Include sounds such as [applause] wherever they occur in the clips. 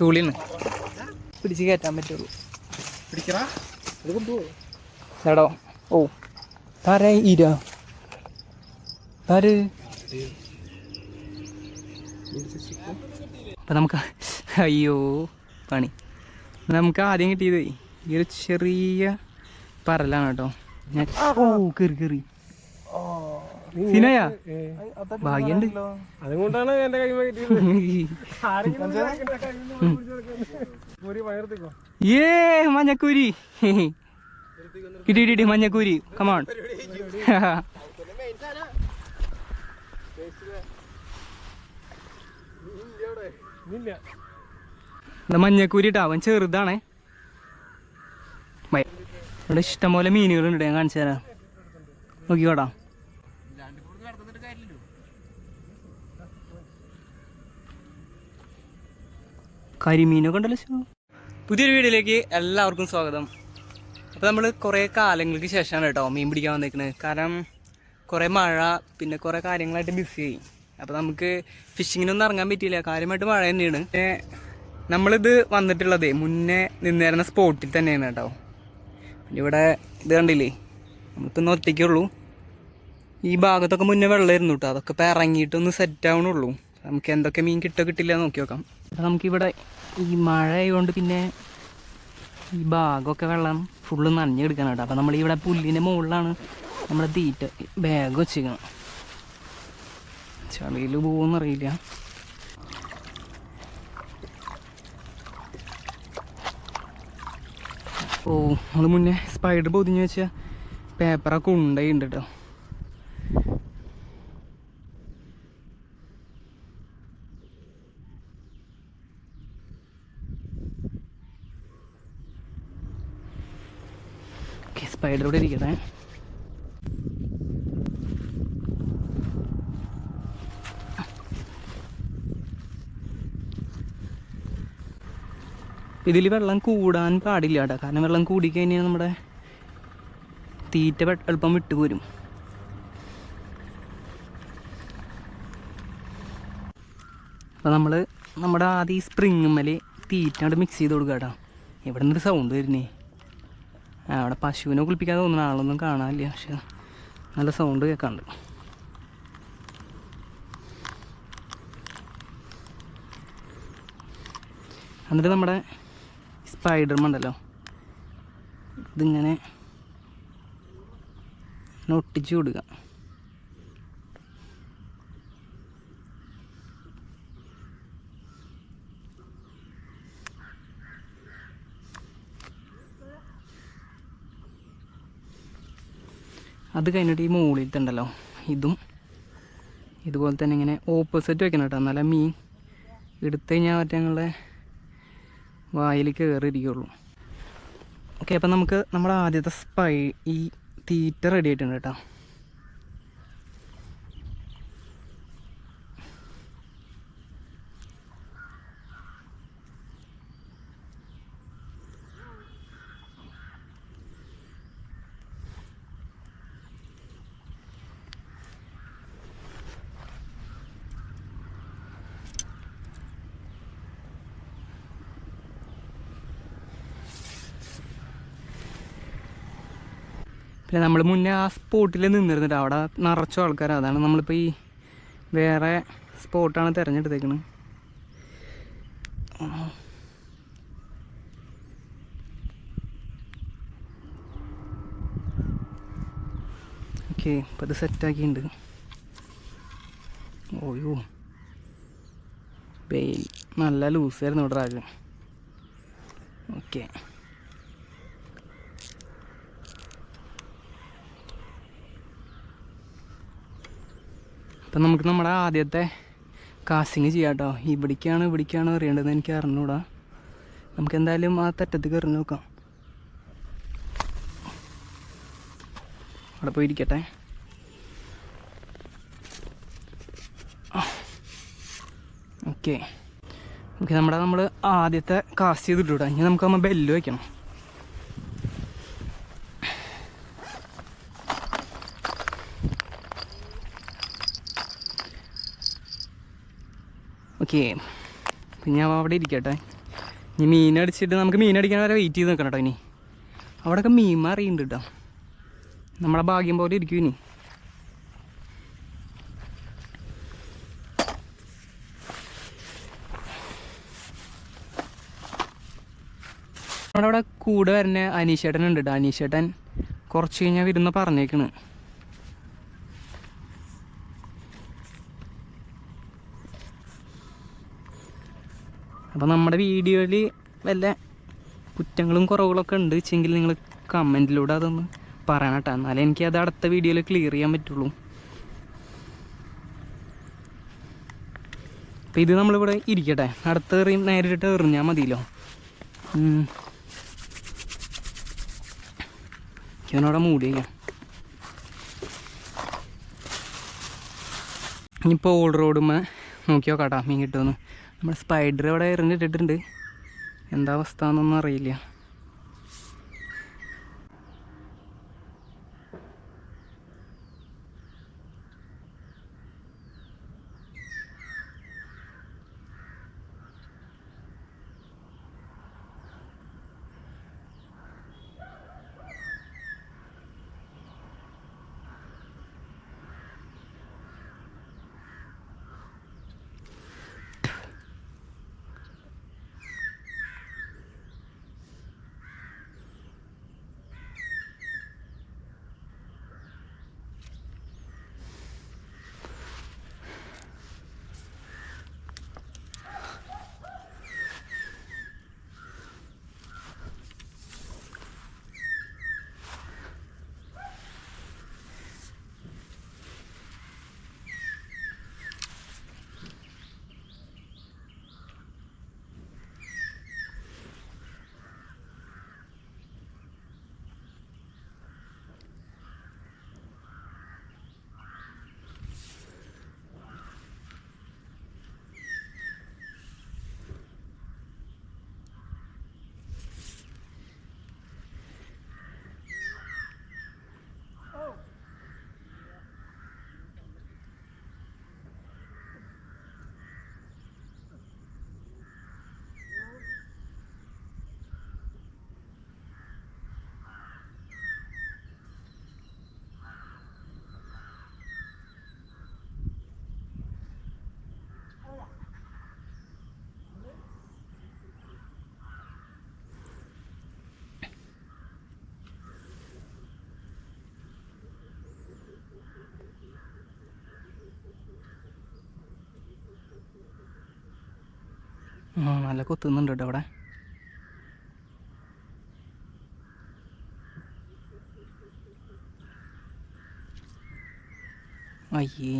തൂളിന്ന്. പിടിച്ച് കയറ്റാൻ പറ്റുള്ളൂ. എടോ ഓ. താര ഇര. താര്. അപ്പം നമുക്ക് അയ്യോ പണി. നമുക്ക് ആദ്യം കിട്ടിയത് ഈ ഒരു ചെറിയ പറലാണ് കേട്ടോ. ഞാൻ ഓ കയറി കയറി സിനയാ? ഭാഗ്യണ്ട്. അതുകൊണ്ടാണ് എന്റെ കൈ ഏ മഞ്ഞക്കൂരി. കിട്ടി കിട്ടി മഞ്ഞക്കൂരി. കമാൺ മഞ്ഞക്കൂരി ഇട്ടാ അവൻ ചെറുതാണേ. ഇവിടെ ഇഷ്ടംപോലെ മീനുകളുണ്ട്. ഞാൻ കാണിച്ചു തരാം. നോക്കിക്കോടാ. കരിമീനൊക്കെ ഉണ്ടല്ലോ ശോ. പുതിയൊരു വീഡിയോയിലേക്ക് എല്ലാവർക്കും സ്വാഗതം. അപ്പോൾ നമ്മൾ കുറേ കാലങ്ങൾക്ക് ശേഷമാണ് കേട്ടോ മീൻ പിടിക്കാൻ വന്നേക്കുന്നത് കാരണം കുറേ മഴ പിന്നെ കുറേ കാര്യങ്ങളായിട്ട് ബിസി ആയി. അപ്പോൾ നമുക്ക് ഫിഷിങ്ങിനൊന്നും ഇറങ്ങാൻ പറ്റിയില്ല. കാര്യമായിട്ട് മഴ തന്നെയാണ്. പിന്നെ നമ്മളിത് വന്നിട്ടുള്ളതേ മുന്നേ നിന്നേരുന്ന സ്പോട്ടിൽ തന്നെയാണ് കേട്ടോ. ഇവിടെ ഇത് കണ്ടില്ലേ? നമ്മളിപ്പോൾ ഒറ്റയ്ക്കുള്ളൂ. ഈ ഭാഗത്തൊക്കെ മുന്നേ വെള്ളമായിരുന്നു കേട്ടോ. അതൊക്കെ ഇപ്പോൾ ഇറങ്ങിയിട്ടൊന്ന് സെറ്റ് ആവണുള്ളൂ. നമുക്ക് എന്തൊക്കെ മീൻ കിട്ടോ കിട്ടില്ല നോക്കി നോക്കാം. അപ്പോൾ നമുക്കിവിടെ ഈ മഴ ആയതുകൊണ്ട് പിന്നെ ഈ ബാഗൊക്കെ വെള്ളം ഫുള്ള് നനഞ്ഞെടുക്കണം കേട്ടോ അപ്പോൾ നമ്മൾ ഇവിടെ പുല്ലിന്റെ മുകളിലാണ് നമ്മുടെ തീറ്റ ബാഗ് വെച്ചിരിക്കണം ചളിയിൽ പോകുമെന്നറിയില്ല ഓ നമ്മൾ മുന്നേ സ്പൈഡർ പൊതിഞ്ഞ് വെച്ച പേപ്പറൊക്കെ ഉണ്ടായിട്ടുണ്ട് കേട്ടോ സ്പൈഡർ ഇരിക്കണേ. ഇതിൽ വെള്ളം കൂടാൻ പാടില്ല കേട്ടോ. കാരണം വെള്ളം കൂടിക്കഴിഞ്ഞാൽ നമ്മുടെ തീറ്റ എളുപ്പം വിട്ടുപോരും അപ്പോൾ നമ്മൾ നമ്മുടെ ആദ്യം ഈ സ്പ്രിങ്ങുമ്മൽ തീറ്റ അങ്ങോട്ട് മിക്സ് ചെയ്ത് കൊടുക്കുക കേട്ടോ ഇവിടെ നിന്നൊരു സൗണ്ട് വരുന്നേ. അവിടെ പശുവിനെ കുളിപ്പിക്കാൻ തോന്നുന്ന ആളൊന്നും കാണാനില്ല. പക്ഷെ നല്ല സൗണ്ട് കേൾക്കാണ്ട് എന്നിട്ട് നമ്മുടെ സ്പൈഡർ ഉണ്ടല്ലോ. ഇതിങ്ങനെ ഒട്ടിച്ചു കൊടുക്കാം അത് കഴിഞ്ഞിട്ട് ഈ മുകളിലത്തുണ്ടല്ലോ ഇതും. ഇതുപോലെ തന്നെ ഇങ്ങനെ ഓപ്പോസിറ്റ് വെക്കണം കേട്ടോ എന്നാലേ മീൻ എടുത്തു കഴിഞ്ഞാൽ മറ്റേ വായിൽ കയറിയിരിക്കുള്ളൂ ഓക്കെ അപ്പം നമുക്ക് നമ്മുടെ ആദ്യത്തെ സ്പൈ ഈ തീറ്റ റെഡി ആയിട്ടുണ്ട് കേട്ടോ. പിന്നെ നമ്മൾ മുന്നേ ആ സ്പോട്ടിൽ നിന്നിരുന്നിട്ട് അവിടെ നിറച്ച ആൾക്കാർ അതാണ് നമ്മളിപ്പോൾ ഈ വേറെ സ്പോട്ടാണ് തിരഞ്ഞെടുത്തേക്കുന്നത് ഓക്കെ ഇപ്പം ഇത് സെറ്റാക്കിയിട്ടുണ്ട് ഓയോ വെയിൽ. നല്ല ലൂസായിരുന്നു ഡ്രാഗ് ഓക്കെ. അപ്പം നമുക്ക് നമ്മുടെ ആദ്യത്തെ കാസ്റ്റിങ് ചെയ്യാം കേട്ടോ ഇവിടേക്കാണ് ഇവിടേക്കാണ് അറിയേണ്ടത് എനിക്ക് അറിഞ്ഞൂടാ. നമുക്ക് എന്തായാലും ആ തറ്റത്ത് കയറി നോക്കാം. അവിടെ പോയിരിക്കട്ടെ. ഓക്കെ. ഓക്കെ നമ്മുടെ നമ്മൾ ആദ്യത്തെ കാസ്റ്റ് ചെയ്തിട്ടൂടാ. ഇനി നമുക്ക് നമ്മൾ ബെല്ല് വയ്ക്കണം ഓക്കെ. പിന്നെ അവിടെ ഇരിക്കട്ടെ. ഇനി മീൻ അടിച്ചിട്ട് നമുക്ക് മീൻ അടിക്കാൻ വരെ വെയിറ്റ് ചെയ്ത് നിൽക്കണം കേട്ടോ ഇനി. അവിടെയൊക്കെ മീൻ മാറിയുണ്ട് കേട്ടോ നമ്മളെ ഭാഗ്യം പോലെ ഇരിക്കും ഇനി. നമ്മുടെ അവിടെ കൂടെ വരുന്ന അനീഷേട്ടൻ ഉണ്ട് കേട്ടോ അനീഷേട്ടൻ കുറച്ച് കഴിഞ്ഞാൽ വരുന്ന പറഞ്ഞേക്കണ്. അപ്പോൾ നമ്മുടെ വീഡിയോയിൽ വല്ല കുറ്റങ്ങളും കുറവുകളൊക്കെ ഉണ്ട് വെച്ചെങ്കിൽ നിങ്ങൾ കമന്റിലൂടെ അതൊന്ന് പറയണം കേട്ടോ. എന്നാലേ എനിക്ക് അത് അടുത്ത വീഡിയോയിൽ ക്ലിയർ ചെയ്യാൻ പറ്റുള്ളൂ. അപ്പോൾ ഇത് നമ്മളിവിടെ ഇരിക്കട്ടെ. അടുത്ത എറിയും നേരിട്ട് എറിഞ്ഞാൽ മതിയല്ലോ. ഇതിനോടെ മൂടി ഇനിയിപ്പോൾ ഓൾ റോഡുമ്മ നോക്കി നോക്കാട്ടാ. മീൻ കിട്ടുമെന്ന്. നമ്മുടെ സ്പൈഡർ അവിടെ എറിഞ്ഞിട്ടിട്ടുണ്ട്. എന്താ അവസ്ഥ എന്നൊന്നും അറിയില്ല. നല്ല കൊത്തുന്നുണ്ട് കേട്ടോ അവിടെ? അയ്യേ.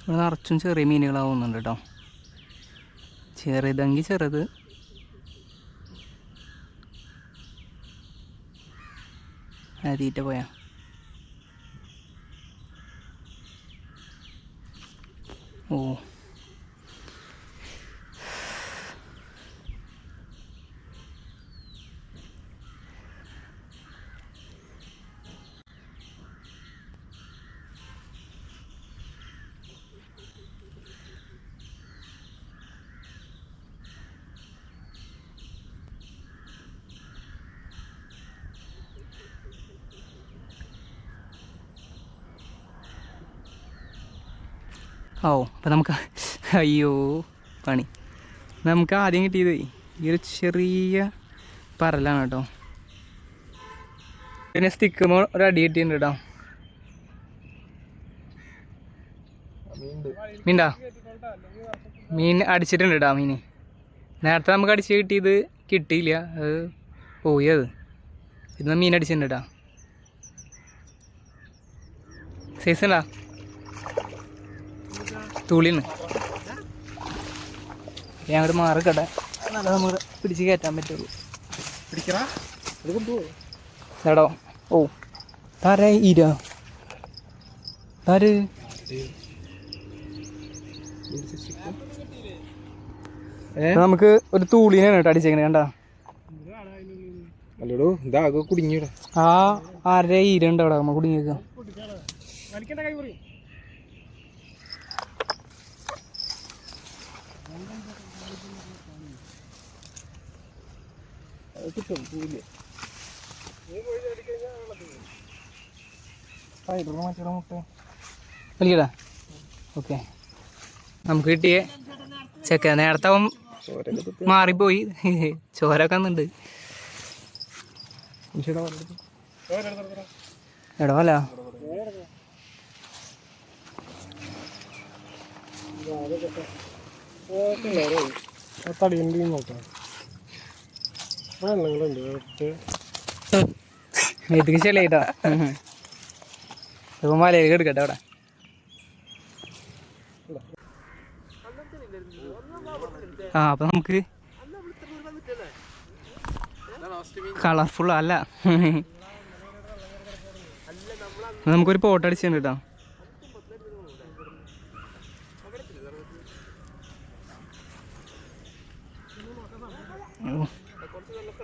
ഇവിടെ നിറച്ചും ചെറിയ മീനുകളാവുന്നുണ്ട് കേട്ടോ. ചെറുതെങ്കിൽ ചെറുത്. അതീറ്റ തീറ്റ പോയാ ഓ ഓ അപ്പം നമുക്ക് അയ്യോ പണി. നമുക്ക് ആദ്യം കിട്ടിയത് ഈ ഒരു ചെറിയ പറലാണ് കേട്ടോ. പിന്നെ സ്റ്റിക്കുമ്പോൾ ഒരു അടി കിട്ടിയിട്ടുണ്ട് കേട്ടോ. മീൻടാ മീൻ അടിച്ചിട്ടുണ്ട് കേട്ടോ മീൻ നേരത്തെ നമുക്ക് അടിച്ച് കിട്ടിയത് കിട്ടിയില്ല. അത് പോയി അത്. ഇന്ന് മീൻ അടിച്ചിട്ടുണ്ട് കേട്ടോ. സൈസ് ഉണ്ടാ തുളിന്ന്. ഞാൻ അങ്ങോട്ട് മാറിക്കട്ടെ. നമുക്ക് പിടിച്ച് കയറ്റാൻ പറ്റുള്ളൂ. എടോ ഓ താര ഇര. താര്. നമുക്ക് ഒരു തൂളിനാണ് കേട്ടോ അടിച്ചേക്കണേ കണ്ടാ? അല്ലടോ ഇതാകെ കുടുങ്ങിയിടാ. ആ ആരുടെ ഈര ഉണ്ട് അവിടെ നമ്മൾ കുടുങ്ങിയേക്കാം വലിക്കണ്ട കൂലി വലിക്കടാ ഓക്കെ. നമുക്ക് കിട്ടിയേ. ചെക്ക നേരത്തെ അവൻ മാറിപ്പോയി. ചോരൊക്കെ ഉണ്ട് എടാ അല്ല തടിയുണ്ട് നോക്കാം മലയിലേക്ക് എടുക്കട്ടെ അവിടെ. ആ അപ്പൊ നമുക്ക് കളർഫുൾ അല്ല. നമുക്കൊരു ഫോട്ടോ അടിച്ചിട്ടുണ്ട് കേട്ടോ. ഓ.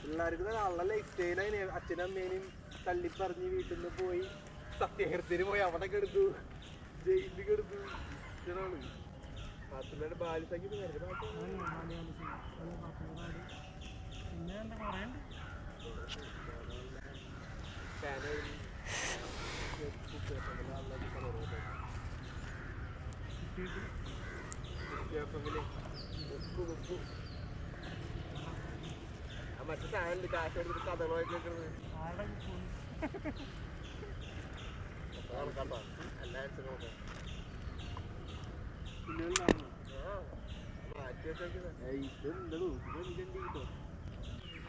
പിള്ളേർക്ക് നല്ല ലൈഫ് സ്റ്റൈലാണ് അച്ഛനും അമ്മേനും തള്ളിപ്പറഞ്ഞ് വീട്ടിൽ നിന്ന് പോയി സത്യാഗ്രഹത്തിന് പോയി അവിടെ കെടുത്തു ജയിലിൽ കെടുത്തു ഇതാണ് പാത്തുള്ളവരുടെ ബാലിസംഗീതം മറ്റേ സാധനം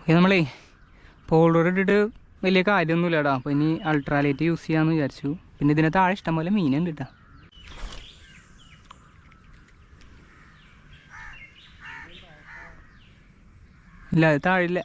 നമ്മളേ പോളോട് ഇട്ടിട്ട് വലിയ കാര്യമൊന്നുമില്ല കേട്ടോ ഇനി അൾട്രാലൈറ്റ് യൂസ് ചെയ്യാമെന്ന് വിചാരിച്ചു. പിന്നെ ഇതിനെ താഴെ ഇഷ്ടംപോലെ മീനുണ്ട് കേട്ടോ ഇല്ല അത് താഴില്ല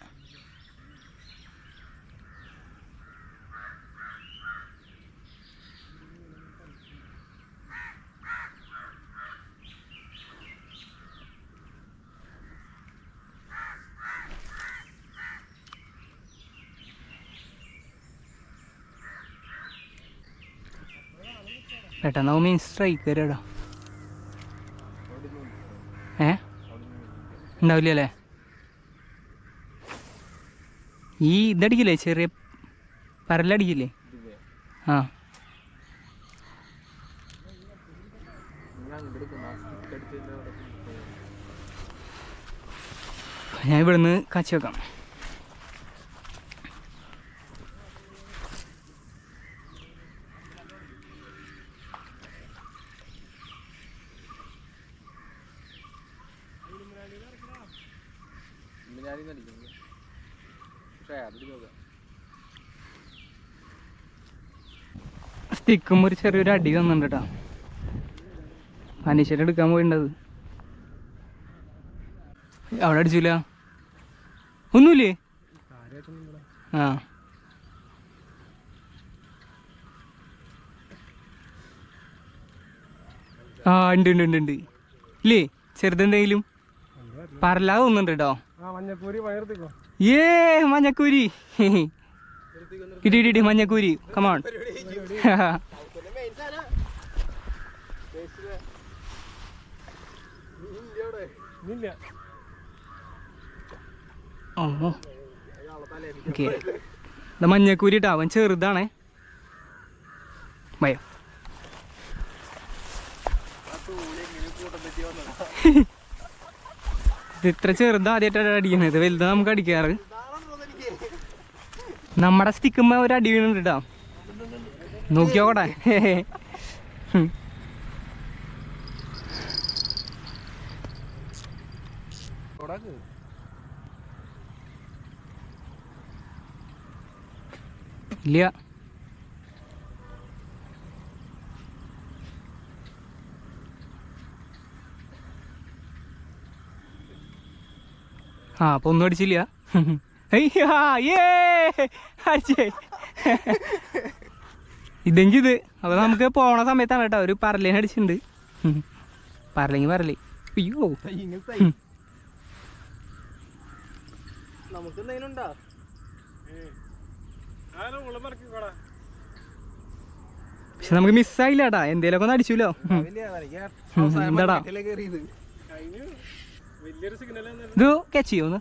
പെട്ടെന്നാവും മീൻ സ്ട്രൈക്ക് വരാടാ ഏ? ഉണ്ടാവില്ല അല്ലേ ഈ ഇതടിക്കില്ലേ? ചെറിയ പരലടിക്കില്ലേ? ആ. ഞാൻ ഇവിടുന്ന് കാച്ചി വെക്കാം. സ്റ്റിക്കും ഒരു ചെറിയൊരു അടി തന്നിട്ടുണ്ട് കേട്ടോ മനുഷ്യരെ എടുക്കാൻ പോയിണ്ടത്. അവിടെ അടിച്ചില്ല ഒന്നുമില്ലേ ആ. ആ ഉണ്ട് ഉണ്ട് ഉണ്ട് ഉണ്ട്. ഇല്ലേ? ചെറുതെന്തെങ്കിലും? പറലാതെ ഒന്നുണ്ട് കേട്ടോ മഞ്ഞപ്പൂരി ഏ മഞ്ഞക്കൂരി. കിട്ടി കിട്ടി മഞ്ഞക്കൂരി. കമാൺ [laughs] ഓക്കെ മഞ്ഞക്കൂരി ഇട്ടാ അവൻ ചെറുതാണേ. ഭയം [laughs] ആ തൂളി എങ്ങനെ കൂട്ടം പറ്റി വന്നതാ ഇത് ഇത്ര ചെറുത് ആദ്യമായിട്ടാണ് അടിക്കുന്നത് വലുത് നമുക്ക് അടിക്കാറ്. നമ്മുടെ സ്റ്റിക്കുമ്പോ ഒരു അടി വീണുണ്ട് കേട്ടോ നോക്കിയോക്കട്ടെ ഇല്ല. ആ അപ്പൊ ഒന്നും അടിച്ചില്ല. അയ്യാ, യേ, അടിച്ചേ. ഇതെങ്കി ഇത്. അപ്പൊ നമുക്ക് പോണ സമയത്താണ് കേട്ടോ ഒരു പറലേന് അടിച്ചിട്ടുണ്ട് പറലെങ്കി പറലേ അയ്യോ. ഇങ്ങനത്തെ നമുക്ക് എന്തെങ്കിലും ഉണ്ടോ? പക്ഷെ നമുക്ക് മിസ്സായില്ല കേട്ടാ എന്തേലൊക്കെ ഒന്ന് അടിച്ചൂലോ? എന്താടാ? ഇത് catch ചെയ്യോ ഒന്ന്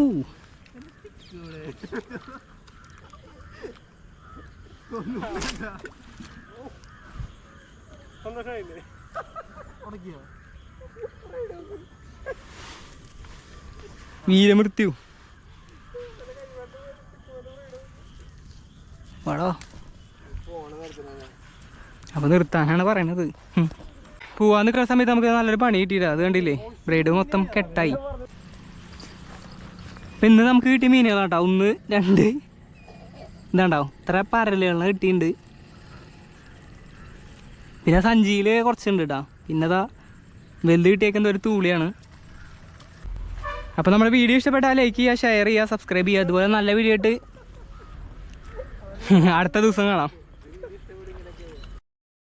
ഊ. സന്തോഷമായില്ലേ? വീരമൃത്യു. വാടോ. ഫോണ് നിർത്തുന്നത് അപ്പൊ നിർത്താനാണ് പറയണത്. പോവാൻ നിൽക്കുന്ന സമയത്ത് നമുക്ക് നല്ലൊരു പണി കിട്ടിയില്ല. അത് കണ്ടില്ലേ? ബ്രൈഡ് മൊത്തം കെട്ടായി. പിന്നെ ഇന്ന് നമുക്ക് കിട്ടിയ മീനുകളാട്ടോ ഒന്ന് രണ്ട്. ഇതാണ്ടാവും ഇത്ര പരലുകളെ കിട്ടിയിട്ടുണ്ട് പിന്നെ സഞ്ചിയിൽ കുറച്ചുണ്ട് കേട്ടോ. പിന്നെ അതാ വലുത് കിട്ടിയേക്കുന്ന ഒരു തൂളിയാണ്. അപ്പോൾ നമ്മുടെ വീഡിയോ ഇഷ്ടപ്പെട്ടാൽ ലൈക്ക് ചെയ്യുക ഷെയർ ചെയ്യുക സബ്സ്ക്രൈബ് ചെയ്യുക. അതുപോലെ നല്ല വീഡിയോ ആയിട്ട് അടുത്ത ദിവസം കാണാം.